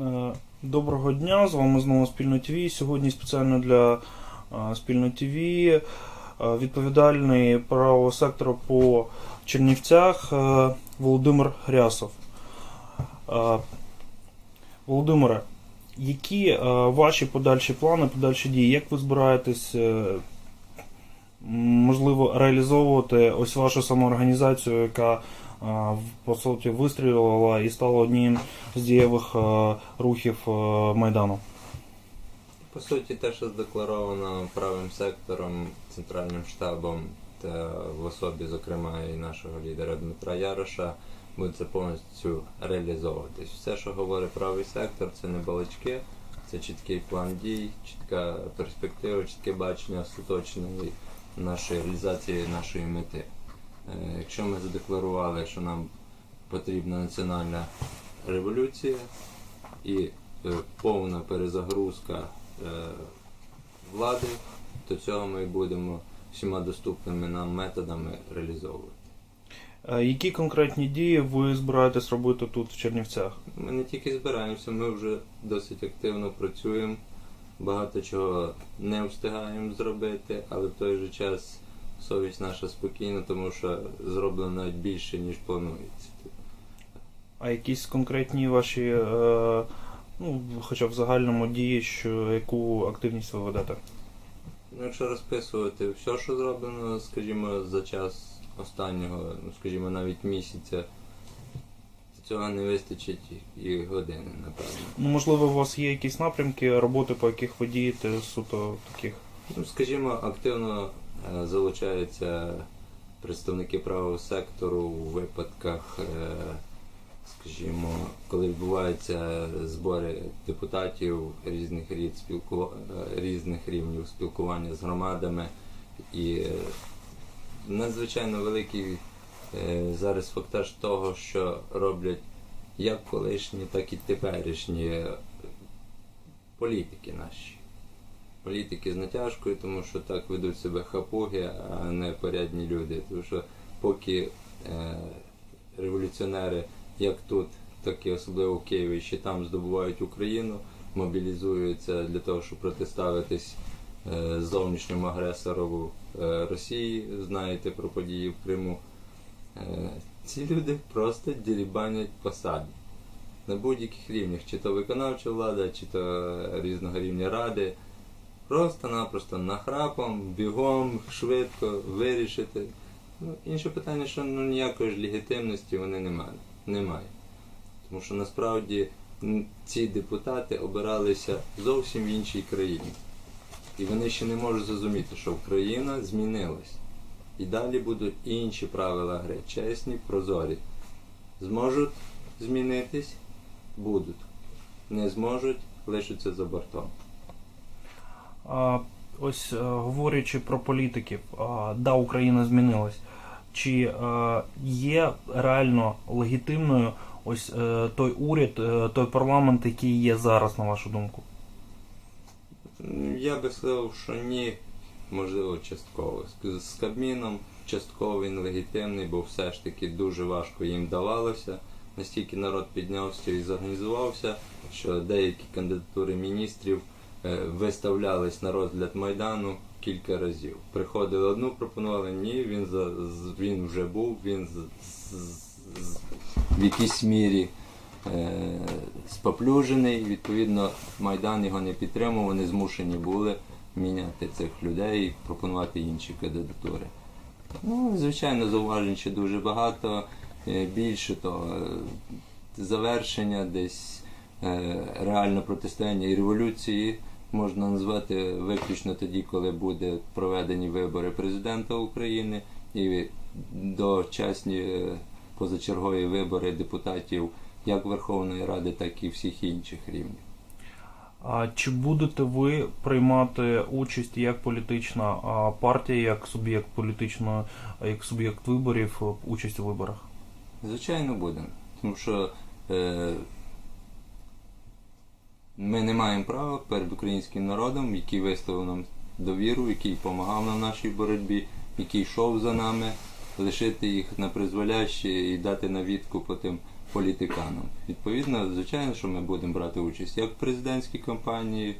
Е, Доброго дня, з вами знову Спільно ТВ. Сьогодні спеціально для е, Спільно ТВ е, відповідальний правого сектора по Чернівцях Володимир Рясов. Е, Володимире, які ваші подальші плани, подальші дії? Як ви збираєтесь можливо реалізовувати ось вашу самоорганізацію, яка по суті вистрілила і стала одним з дієвих е, рухів е, Майдану? По суті, те, що задекларовано правим сектором, центральним штабом та в особі, зокрема, і нашого лідера Дмитра Яроша, буде це повністю реалізовуватись. Все, що говорить правий сектор, це не балачки, це чіткий план дій, чітка перспектива, чітке бачення остаточної нашої реалізації нашої мети. Е, Якщо ми задекларували, що нам потрібна національна революція і е, повна перезагрузка е, влади, то цього ми будемо всіма доступними нам методами реалізовувати. Які конкретні дії ви збираєтесь робити тут в Чернівцях? Ми не тільки збираємося, ми вже досить активно працюємо, багато чого не встигаємо зробити, але в той же час совість наша спокійна, тому що зроблено навіть більше, ніж планується. А якісь конкретні ваші, е, ну, хоча б в загальному дії, що яку активність ви ведете? Ну, якщо розписувати все, що зроблено, скажімо, за час останнього, ну скажімо, навіть місяця, цього не вистачить і години, напевно. Ну, можливо, у вас є якісь напрямки роботи, по яких ви дієте суто таких. Ну, скажімо, активно залучаються представники правого сектору у випадках, е, скажімо, коли відбуваються збори депутатів різних рід спілку... е, різних рівнів спілкування з громадами. І е, надзвичайно великий е, зараз фактаж того, що роблять як колишні, так і теперішні е, політики наші політики з натяжкою, тому що так ведуть себе хапуги, а не порядні люди. Тому що поки е, революціонери, як тут, так і особливо в Києві, ще там здобувають Україну, мобілізуються для того, щоб протиставитись е, зовнішньому агресору е, Росії, знаєте про події в Криму. Е, ці люди просто дірібанять посади. На будь-яких рівнях, чи то виконавча влада, чи то різного рівня ради, Просто-напросто нахрапом, бігом, швидко вирішити. Ну, інше питання, що ну, ніякої ж легітимності вони не мають. немає. Тому що насправді ці депутати обиралися зовсім в іншій країні. І вони ще не можуть зрозуміти, що Україна змінилась. І далі будуть інші правила гри, чесні, прозорі. Зможуть змінитись, будуть. Не зможуть, лишаться за бортом. Ось е, говорячи про політиків, да, Україна змінилась. Чи е, є реально легітимною ось е, той уряд, той парламент, який є зараз, на вашу думку? Я би сказав, що ні, можливо, частково. З- Кабміном частково він легітимний, бо все ж таки дуже важко їм давалося. Настільки народ піднявся і зорганізувався, що деякі кандидатури міністрів виставлялись на розгляд Майдану кілька разів. Приходили одну, пропонували ні, він за він вже був, він з, з- в якійсь мірі е, споплюжений. Відповідно, Майдан його не підтримував, вони змушені були міняти цих людей і пропонувати інші кандидатури. Ну, звичайно, зауважень ще дуже багато. Е, Більше того, е, завершення десь е, реальне протистояння і революції можна назвати виключно тоді, коли буде проведені вибори президента України і дочасні е, позачергові вибори депутатів як Верховної Ради, так і всіх інших рівнів. А чи будете ви приймати участь як політична партія, як суб'єкт політичної, як суб'єкт виборів, е, участь у виборах? Звичайно, будемо. Тому що е, ми не маємо права перед українським народом, який висловив нам довіру, який допомагав нам в нашій боротьбі, який йшов за нами, лишити їх на призволяще і дати на відкуп тим політиканам. Відповідно, звичайно, що ми будемо брати участь як в президентській кампанії,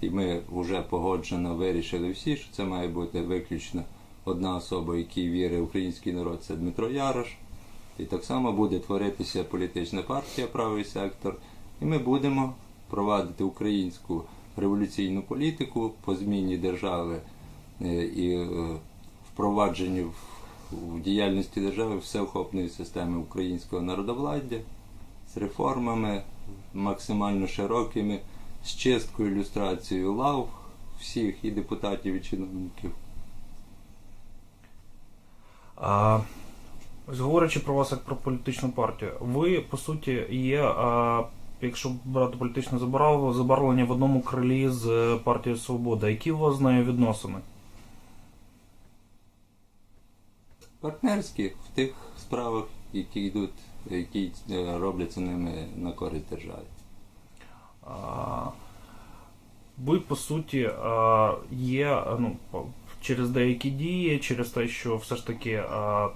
і ми вже погоджено вирішили всі, що це має бути виключно одна особа, якій вірить український народ, це Дмитро Ярош. І так само буде творитися політична партія Правий сектор. І ми будемо провадити українську революційну політику по зміні держави е, і е, впровадженню в, діяльності держави всеохопної системи українського народовладдя з реформами максимально широкими, з чисткою ілюстрацією лав всіх і депутатів, і чиновників. А, говорячи про вас як про політичну партію, ви по суті є, а, якщо брати політичне забарвлення в одному крилі з партією Свобода. Які у вас з нею відносини? Партнерські в тих справах, які йдуть, які е, робляться ними на користь держави. А, Ви по суті а, є ну, через деякі дії, через те, що все ж таки а,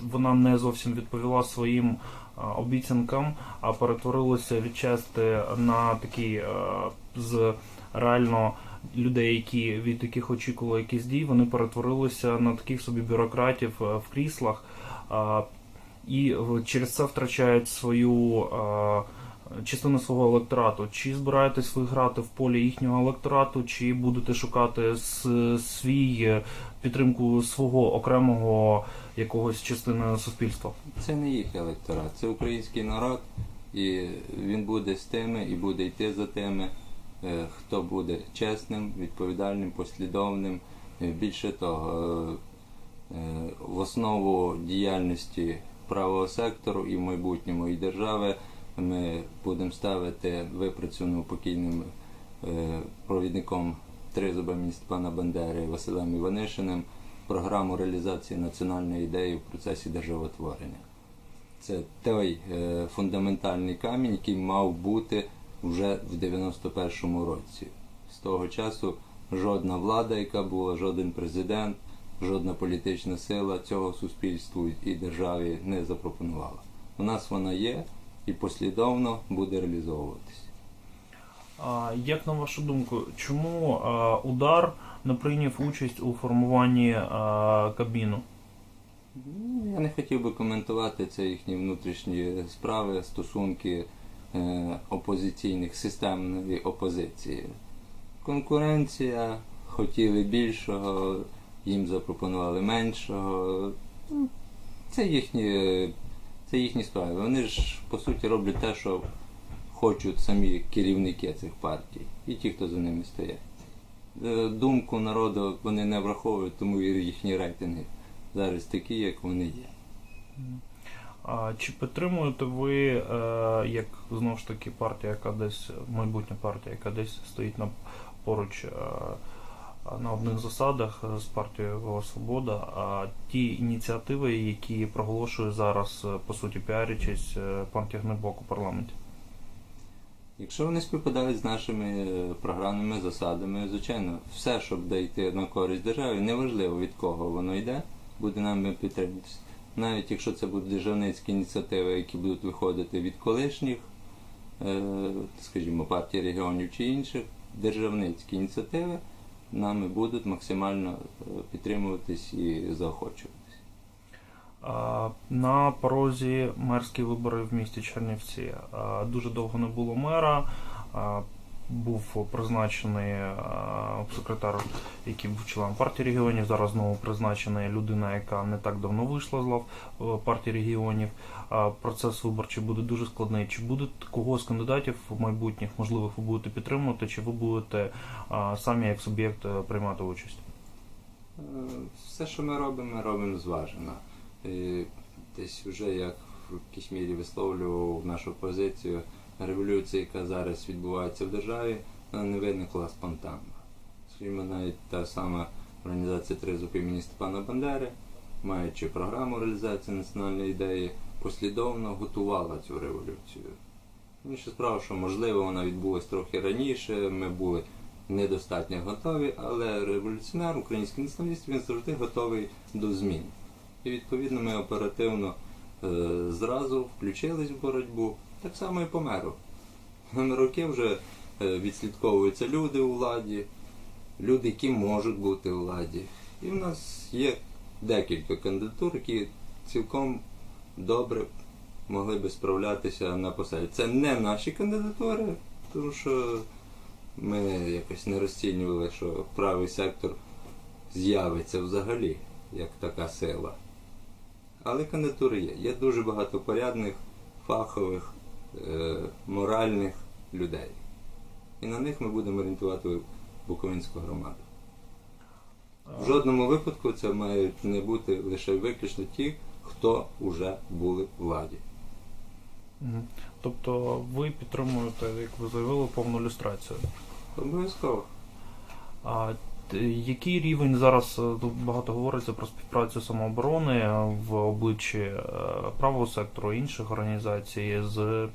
вона не зовсім відповіла своїм обіцянкам, а перетворилося відчасти на такі з реально людей, які від яких очікували якісь дії, вони перетворилися на таких собі бюрократів е, в кріслах. І е, через це втрачають свою а, частину свого електорату. Чи збираєтесь ви грати в полі їхнього електорату, чи будете шукати свій е, підтримку свого окремого якогось частини суспільства? Це не їх електорат, це український народ, і він буде з тими і буде йти за тими, е, хто буде чесним, відповідальним, послідовним. Е, Більше того, в основу діяльності правого сектору і в майбутньому і держави ми будемо ставити випрацьовану покійним е, провідником тризуба Степана Бандери Василем Іванишиним програму реалізації національної ідеї в процесі державотворення. Це той е, фундаментальний камінь, який мав бути вже в 91-му році. З того часу жодна влада, яка була, жоден президент, жодна політична сила цього суспільству і державі не запропонувала. У нас вона є і послідовно буде реалізовуватися. Як на вашу думку, чому удар не прийняв участь у формуванні а, Кабміну? Ну, Я не хотів би коментувати це їхні внутрішні справи, стосунки е, опозиційних, системної опозиції. Конкуренція, хотіли більшого, їм запропонували меншого. Ну, Це їхні, це їхні справи. Вони ж по суті роблять те, що хочуть самі керівники цих партій і ті, хто за ними стоять. Е, Думку народу вони не враховують, тому і їхні рейтинги зараз такі, як вони є. А чи підтримуєте ви, е, як знову ж таки партія, яка десь майбутня партія, яка десь стоїть на поруч е, на одних засадах з партією Свобода, а ті ініціативи, які проголошує зараз, е, по суті, піарячись е, пан Тягнебок у парламенті? Якщо вони співпадають з нашими е, програмними засадами, звичайно, все, щоб буде йти на користь державі, неважливо від кого воно йде, буде нами підтримуватися. Навіть якщо це будуть державницькі ініціативи, які будуть виходити від колишніх, е, скажімо, партій регіонів чи інших, державницькі ініціативи нами будуть максимально е, підтримуватись і заохочуватись. На порозі мерські вибори в місті Чернівці. Дуже довго не було мера. Був призначений секретар, який був членом партії регіонів. Зараз знову призначена людина, яка не так давно вийшла з лав е, партії регіонів. Процес виборчий буде дуже складний. Чи буде когось з кандидатів майбутніх, можливих, ви будете підтримувати, чи ви будете самі як суб'єкт е, приймати участь? Е, Все, що ми робимо, робимо зважено. Десь вже як в якійсь мірі висловлював нашу позицію, революція, яка зараз відбувається в державі, вона не виникла спонтанно. Скажімо, навіть та сама організація Тризуб імені Степана Бандери, маючи програму реалізації національної ідеї, послідовно готувала цю революцію. Інша справа, що можливо вона відбулась трохи раніше, ми були недостатньо готові, але революціонер, український націоналіст, він завжди готовий до змін. І відповідно ми оперативно е, зразу включились в боротьбу, так само і по. На роки вже е, відслідковуються люди у владі, люди, які можуть бути у владі. І в нас є декілька кандидатур, які цілком добре могли би справлятися на посаді. Це не наші кандидатури, тому що ми якось не розцінювали, що правий сектор з'явиться взагалі як така сила. Але кандидатури є. Є дуже багато порядних, фахових, моральних людей. І на них ми будемо орієнтувати Буковинську громаду. В жодному випадку це мають не бути лише виключно ті, хто вже були в владі. Тобто ви підтримуєте, як ви заявили, повну люстрацію. Обов'язково. А який рівень зараз е, тут багато говориться про співпрацю самооборони е, в обличчі е, правого сектору інших організацій з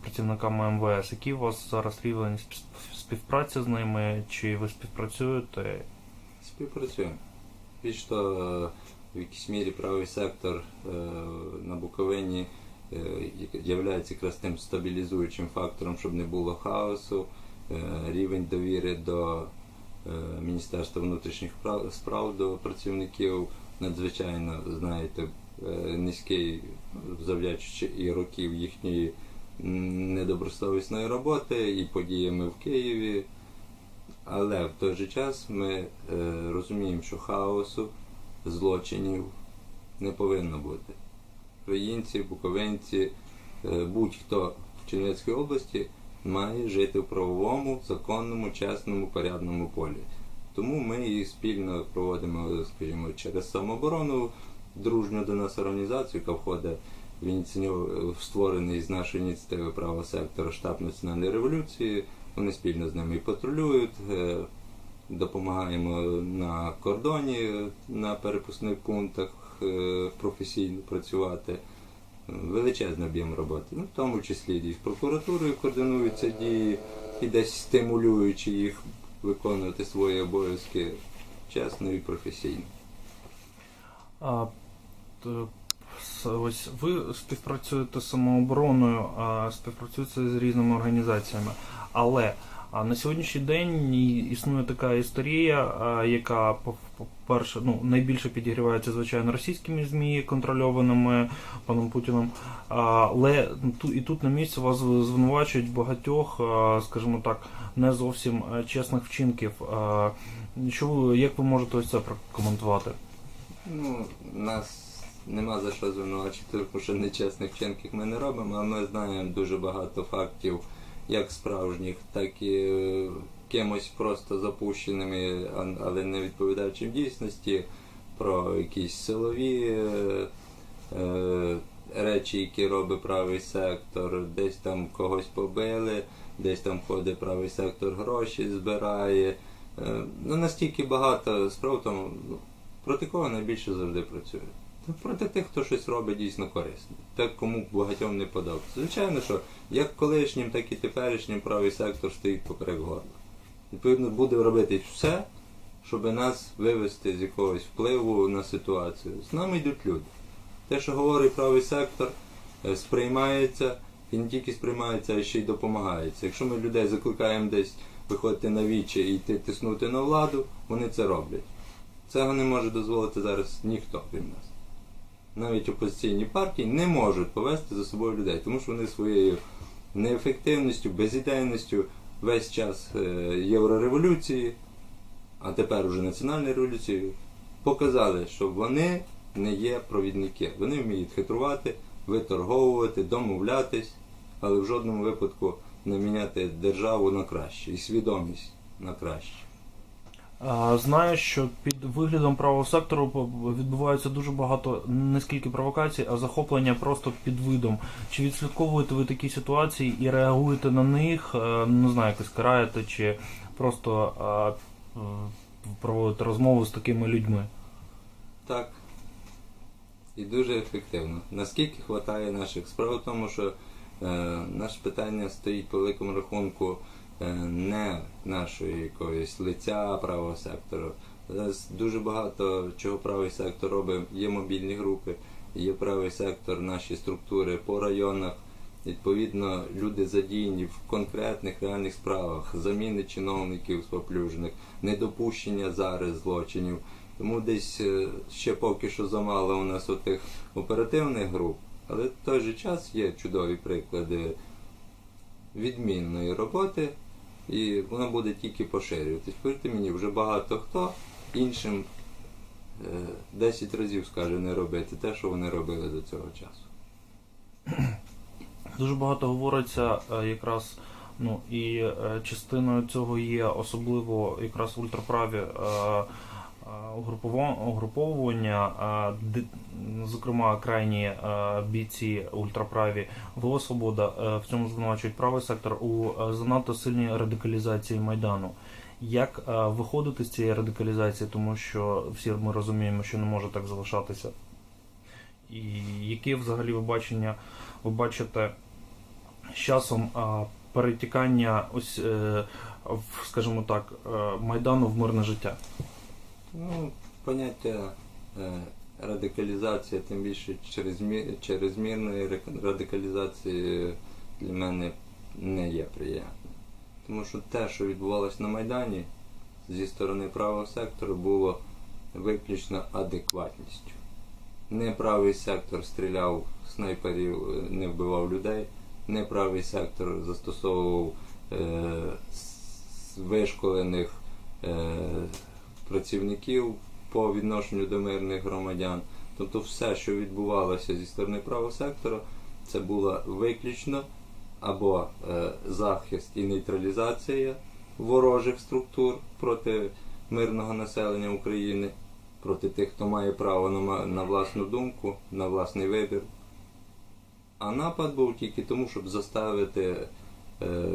працівниками МВС? Який у вас зараз рівень спів- співпраці з ними? Чи ви співпрацюєте? Співпрацюємо. Більш е, в якійсь мірі правий сектор е, на Буковині є якраз тим стабілізуючим фактором, щоб не було хаосу. Е, Рівень довіри до е, Міністерства внутрішніх справ до працівників надзвичайно, знаєте, е, низький, завдячуючи і років їхньої недобросовісної роботи, і подіями в Києві. Але в той же час ми е, розуміємо, що хаосу, злочинів не повинно бути. Українці, буковинці, е, будь-хто в Чернівецькій області має жити в правовому, законному, чесному, порядному полі. Тому ми і спільно проводимо, скажімо, через самооборону дружню до нас організацію, яка входить в, ініційов- в створений з нашої ініціативи правого сектора штаб національної революції. Вони спільно з ними і патрулюють, е, допомагаємо на кордоні, на перепускних пунктах е, професійно працювати. Величезний об'єм роботи. Ну, в тому числі і з прокуратурою координуються дії і десь стимулюючи їх виконувати свої обов'язки чесно і професійно. А, т- с- ось ви співпрацюєте з самообороною, а співпрацюєте з різними організаціями. Але а, на сьогоднішній день існує така історія, яка по- по-перше, ну найбільше підігрівається звичайно російськими змі, контрольованими паном Путіним. Але ту- і тут на місці вас звинувачують багатьох, скажімо так, не зовсім е, чесних вчинків. Що як ви можете ось це прокоментувати? Ну, нас нема за що звинувачити, тому що нечесних вчинків ми не робимо, а ми знаємо дуже багато фактів, як справжніх, так і е, кимось просто запущеними, але не відповідаючим дійсності, про якісь силові е, е, речі, які робить правий сектор, десь там когось побили, десь там ходить правий сектор, гроші збирає. Ну, настільки багато справ тому, ну, проти кого найбільше завжди працює? Та проти тих, хто щось робить дійсно корисне. Так кому багатьом не подобається. Звичайно, що як колишнім, так і теперішнім правий сектор стоїть поперек горла. Відповідно, буде робити все, щоб нас вивести з якогось впливу на ситуацію. З нами йдуть люди. Те, що говорить правий сектор, е, сприймається, і не тільки сприймається, а ще й допомагається. Якщо ми людей закликаємо десь виходити на вічі і йти тиснути на владу, вони це роблять. Цього не може дозволити зараз ніхто крім нас. Навіть опозиційні партії не можуть повести за собою людей, тому що вони своєю неефективністю, безідейністю весь час е, єврореволюції, а тепер уже національної революції, показали, що вони не є провідники. Вони вміють хитрувати, виторговувати, домовлятись, але в жодному випадку не міняти державу на краще і свідомість на краще. Знаю, що під виглядом правого сектору відбувається дуже багато не скільки провокацій, а захоплення просто під видом. Чи відслідковуєте ви такі ситуації і реагуєте на них? е, Не знаю, якось караєте, чи просто а, проводите розмову з такими людьми? Так. І дуже ефективно. Наскільки вистачає наших справ, тому що е, наше питання стоїть по великому рахунку не нашої якоїсь лиця правого сектору. Зараз дуже багато чого правий сектор робить. Є мобільні групи, є правий сектор, наші структури по районах. Відповідно, люди задіяні в конкретних реальних справах, заміни чиновників споплюжених, недопущення зараз злочинів. Тому десь е, ще поки що замало у нас отих оперативних груп, але в той же час є чудові приклади відмінної роботи, і вона буде тільки поширюватись. Повірте мені, вже багато хто іншим е, 10 разів скаже не робити те, що вони робили до цього часу. Дуже багато говориться е, якраз. Ну і е, частиною цього є особливо якраз ультраправі е, е, угрупова- угруповування, зокрема крайні бійці ультраправі ВО Свобода е, в цьому звинувачують правий сектор у е, занадто сильній радикалізації майдану. Як е, виходити з цієї радикалізації, тому що всі ми розуміємо, що не може так залишатися. І які взагалі ви бачення ви бачите з часом перетікання ось, скажімо так, майдану в мирне життя? Ну, поняття е, радикалізація, тим більше чрезмі- чрезмірної радикалізації для мене не є приємним. Тому що те, що відбувалося на Майдані зі сторони правого сектору, було виключно адекватністю. Не правий сектор стріляв снайперів, е, не вбивав людей, не правий сектор застосовував е, вишколених е, працівників по відношенню до мирних громадян. Тобто все, що відбувалося зі сторони правого сектора, це була виключно або е, захист і нейтралізація ворожих структур проти мирного населення України, проти тих, хто має право на, на власну думку, на власний вибір. А напад був тільки тому, щоб заставити е,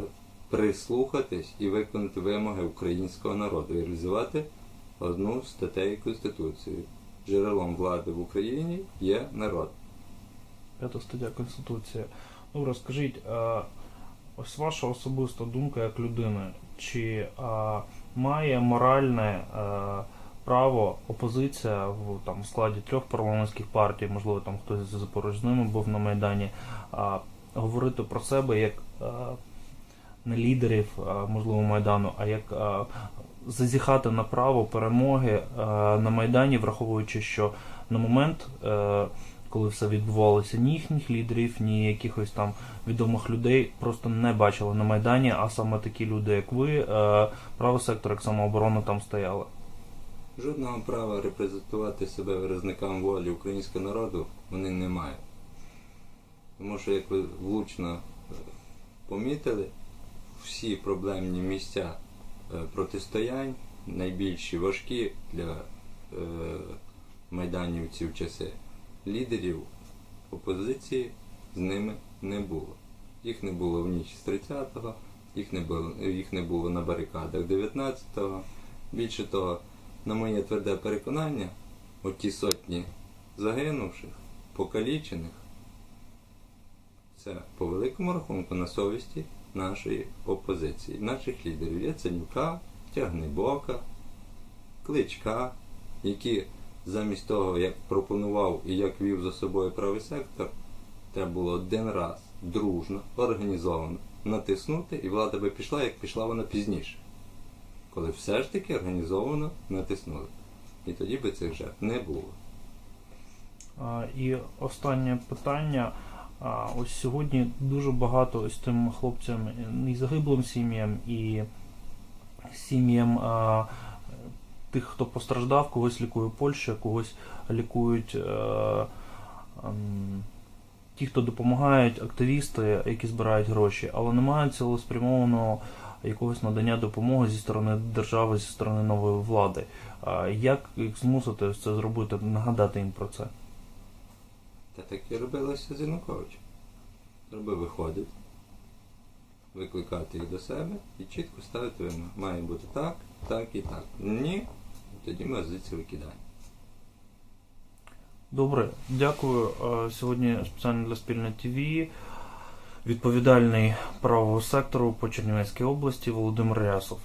прислухатись і виконати вимоги українського народу і реалізувати одну з статей Конституції. Джерелом влади в Україні є народ. П'ята стаття Конституції. Добре, скажіть, а, ось ваша особиста думка як людини, чи а, має моральне а, право опозиція в там, складі трьох парламентських партій, можливо, там хтось з поруч з ними був на Майдані, а, говорити про себе як а, не лідерів, можливо, Майдану, а як зазіхати на право перемоги на Майдані, враховуючи, що на момент. е, коли все відбувалося, ні їхніх лідерів, ні якихось там відомих людей просто не бачили на Майдані, а саме такі люди, як ви, е, правий сектор, як самооборона там стояли. Жодного права репрезентувати себе виразникам волі українського народу вони не мають. Тому що, як ви влучно е, помітили, всі проблемні місця е, протистоянь, найбільші важкі для е, майданівців часи, лідерів опозиції з ними не було. Їх не було в ніч з 30-го, їх не було, їх не було на барикадах 19-го. Більше того, на моє тверде переконання, оті сотні загинувших, покалічених, це по великому рахунку на совісті нашої опозиції, наших лідерів Яценюка, Тягнебока, Кличка, які замість того, як пропонував і як вів за собою правий сектор, треба було один раз дружно, організовано натиснути, і влада би пішла, як пішла вона пізніше коли все ж таки організовано натиснули. І тоді би цих жертв не було. І останнє питання. А, Ось сьогодні дуже багато ось тим хлопцям і загиблим сім'ям, і сім'ям а, тих, хто постраждав, когось лікує Польща, когось лікують е, ем, ті, хто допомагають, активісти, які збирають гроші, але немає цілеспрямованого якогось надання допомоги зі сторони держави, зі сторони нової влади. А Як їх змусити це зробити, нагадати їм про це? Та так і робилося з Януковичем. Треба виходити, викликати їх до себе і чітко ставити вимоги. Має бути так, так і так. Ні, тоді ми звідси викидаємо. Добре, дякую. Сьогодні спеціально для спільне ТВ. Відповідальний правого сектору по Чернівецькій області Володимир Рясов.